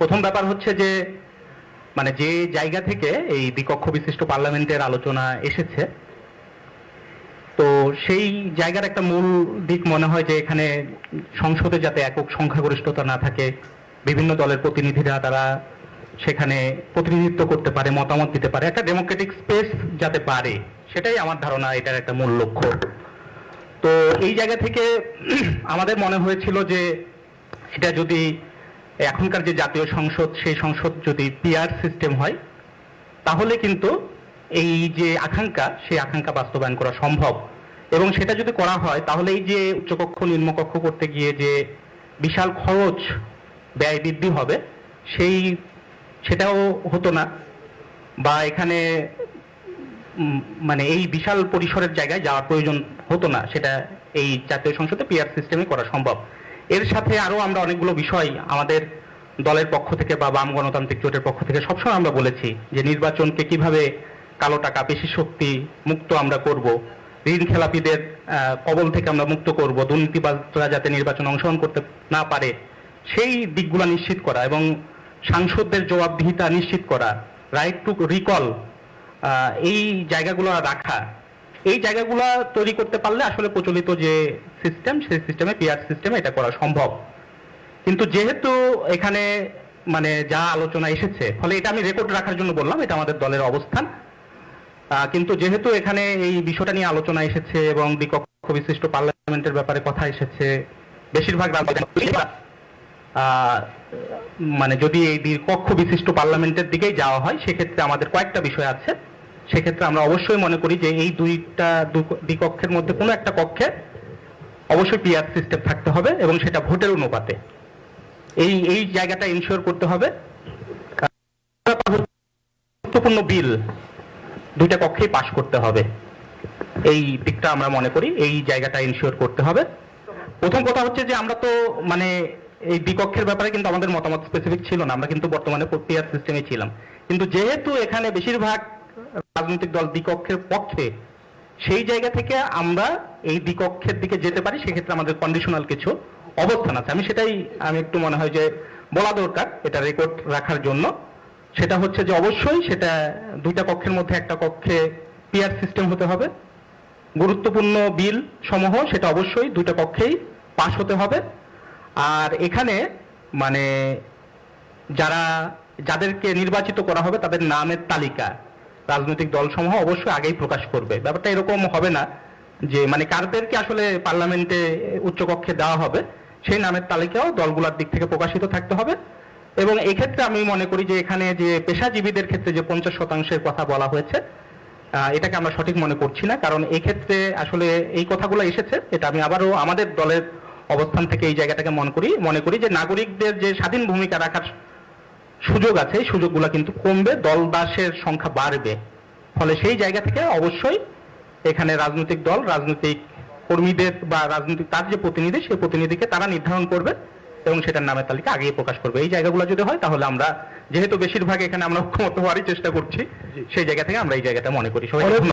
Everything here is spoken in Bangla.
প্রথম ব্যাপার হচ্ছে যে মানে যে জায়গা থেকে এই দ্বিকক্ষ বিশিষ্ট পার্লামেন্টের আলোচনা এসেছে, তো সেই জায়গার একটা মূল দিক মনে হয় যে এখানে সংসদে যাতে একক সংখ্যাগরিষ্ঠতা না থাকে, বিভিন্ন দলের প্রতিনিধিরা তারা সেখানে প্রতিনিধিত্ব করতে পারে, মতামত দিতে পারে, একটা ডেমোক্রেটিক স্পেস যাতে পারে সেটাই আমার ধারণা এটার একটা মূল লক্ষ্য। তো এই জায়গা থেকে আমাদের মনে হয়েছিল যে এটা যদি এখনকার যে জাতীয় সংসদ, সেই সংসদ যদি পিআর সিস্টেম হয়, তাহলে কিন্তু এই যে আকাঙ্ক্ষা, সেই আকাঙ্ক্ষা বাস্তবায়ন করা সম্ভব। এবং সেটা যদি করা হয়, তাহলে এই যে উচ্চকক্ষ, নিম্নকক্ষ করতে গিয়ে যে বিশাল খরচ ব্যয় বৃদ্ধি হবে, সেই সেটাও হতো না। বা এখানে মানে এই বিশাল পরিসরের জায়গায় যাওয়ার প্রয়োজন হতো না। সেটা এই জাতীয় সংসদে পিআর সিস্টেমে করা সম্ভব। এর সাথে আরও আমরা অনেকগুলো বিষয় আমাদের দলের পক্ষ থেকে বা বাম গণতান্ত্রিক জোটের পক্ষ থেকে সবসময় আমরা বলেছি যে নির্বাচনকে কীভাবে কালো টাকা পেশি শক্তি, মুক্ত আমরা করব, ঋণ খেলাপিদের কবল থেকে আমরা মুক্ত করব, দুর্নীতিবাজরা যাতে নির্বাচন অংশগ্রহণ করতে না পারে, সেই দিকগুলো নিশ্চিত করা এবং সাংসদদের জবাবদিহিতা নিশ্চিত করা রাইট টু রিকল এই জায়গাগুলো রাখা এই জায়গাগুলো তৈরি করতে পারলে আসলে প্রচলিত যে সিস্টেম সেই সিস্টেমে পিআর সিস্টেমে এটা করা সম্ভব। কিন্তু যেহেতু এখানে মানে যা আলোচনা এসেছে, ফলে এটা আমি রেকর্ড রাখার জন্য বললাম, এটা আমাদের দলের অবস্থান। কিন্তু যেহেতু এখানে এই বিষয়টা নিয়ে আলোচনা এসেছে এবং বিকক্ষ বিশিষ্ট পার্লামেন্টের ব্যাপারে কথা এসেছে, বেশিরভাগ মানে যদি এই দ্বিকক্ষ বিশিষ্ট পার্লামেন্টের দিকেই যাওয়া হয়, সেক্ষেত্রে আমাদের কয়েকটা বিষয় আছে। সেক্ষেত্রে আমরা অবশ্যই মনে করি যে এই দুইটা দ্বিকক্ষের মধ্যে কোনো একটা কক্ষে অবশ্যই পিআর সিস্টেম থাকতে হবে এবং সেটা ভোটের অনুপাতে। এই এই জায়গাটা ইনশিওর করতে হবে। গুরুত্বপূর্ণ বিল দুইটা কক্ষেই পাশ করতে হবে। এই দিকটা আমরা মনে করি, এই জায়গাটা ইনশিওর করতে হবে। প্রথম কথা হচ্ছে যে আমরা তো মানে এই বিকক্ষের ব্যাপারে কিন্তু আমাদের মতামত স্পেসিফিক ছিল না। আমরা কিন্তু বর্তমানে পিআর সিস্টেমে ছিলাম। কিন্তু যেহেতু এখানে বেশিরভাগ রাজনৈতিক দল দ্বিকক্ষের পক্ষে, সেই জায়গা থেকে আমরা এই দ্বিকক্ষের দিকে যেতে পারি, সেক্ষেত্রে আমাদের কন্ডিশনাল কিছু অবস্থান আছে। আমি সেটাই, আমি একটু মনে হয় যে বলা দরকার এটা রেকর্ড রাখার জন্য। সেটা হচ্ছে যে অবশ্যই সেটা দুইটা কক্ষের মধ্যে একটা কক্ষে পিআর সিস্টেম হতে হবে। গুরুত্বপূর্ণ বিল সমূহ সেটা অবশ্যই দুটো পক্ষেই পাশ হতে হবে। আর এখানে মানে যারা, যাদেরকে নির্বাচিত করা হবে তাদের নামের তালিকা। রাজনৈতিক দলসমূহ অবশ্যই আগেই প্রকাশ করবে। ব্যাপারটা এরকম হবে না যে মানে কারদেরকে আসলে পার্লামেন্টে উচ্চকক্ষে দেওয়া হবে, সেই নামের তালিকাও দলগুলোর দিক থেকে প্রকাশিত থাকতে হবে। এবং এক্ষেত্রে আমি মনে করি যে, এখানে যে পেশাজীবীদের ক্ষেত্রে যে পঞ্চাশ শতাংশের কথা বলা হয়েছে এটাকে আমরা সঠিক মনে করছি না। কারণ এক্ষেত্রে আসলে এই কথাগুলো এসেছে, এটা আমি আবারও আমাদের দলের অবস্থান থেকে এই জায়গাটাকে মনে করি মনে করি যে, নাগরিকদের যে স্বাধীন ভূমিকা রাখার সুযোগ আছে এই সুযোগগুলো কিন্তু কমবে দল দাসের সংখ্যা বাড়বে। ফলে সেই জায়গা থেকে অবশ্যই এখানে রাজনৈতিক দল রাজনৈতিক কর্মীদের বা রাজনৈতিক তার যে প্রতিনিধি সেই প্রতিনিধিকে তারা নির্ধারণ করবে এবং সেটার নামের তালিকা আগেই প্রকাশ করবে। এই জায়গাগুলো যদি হয় তাহলে আমরা যেহেতু বেশিরভাগ এখানে আমরা ঐক্যমত হওয়ারই চেষ্টা করছি সেই জায়গা থেকে আমরা এই জায়গাটা মনে করি। সবাই